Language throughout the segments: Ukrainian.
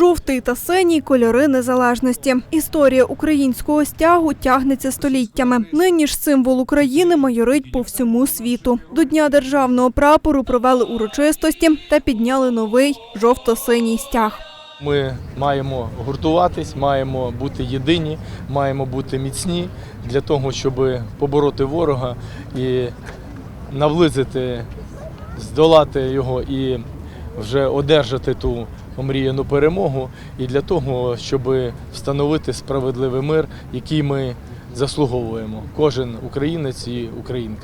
Жовтий та синій кольори незалежності. Історія українського стягу тягнеться століттями. Нині ж символ України майорить по всьому світу. До дня державного прапору провели урочистості та підняли новий жовто-синій стяг. Ми маємо гуртуватись, маємо бути єдині, маємо бути міцні для того, щоб побороти ворога і наблизити, здолати його і вже одержати ту омріяну перемогу, і для того, щоб встановити справедливий мир, який ми заслуговуємо. Кожен українець і українка.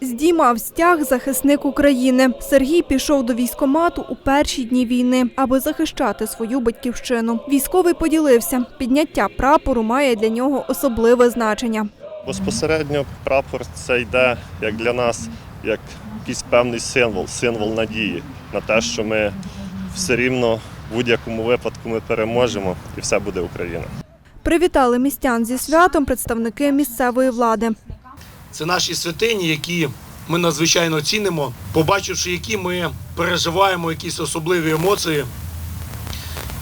Здіймав стяг захисник України. Сергій пішов до військомату у перші дні війни, аби захищати свою батьківщину. Військовий поділився. Підняття прапору має для нього особливе значення. Безпосередньо прапор це йде як для нас, як якийсь певний символ, символ надії на те, що ми все рівно в будь-якому випадку ми переможемо і все буде Україна. Привітали містян зі святом представники місцевої влади. Це наші святині, які ми надзвичайно цінимо, побачивши, які ми переживаємо якісь особливі емоції.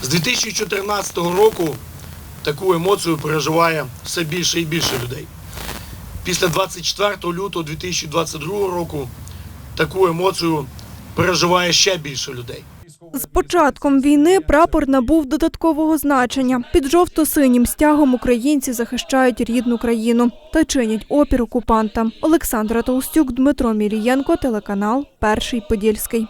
З 2014 року таку емоцію переживає все більше і більше людей. Після 24 лютого 2022 року таку емоцію переживає ще більше людей. З початком війни прапор набув додаткового значення. Під жовто-синім стягом українці захищають рідну країну та чинять опір окупантам. Олександра Толстюк, Дмитро Мірієнко, телеканал Перший Подільський.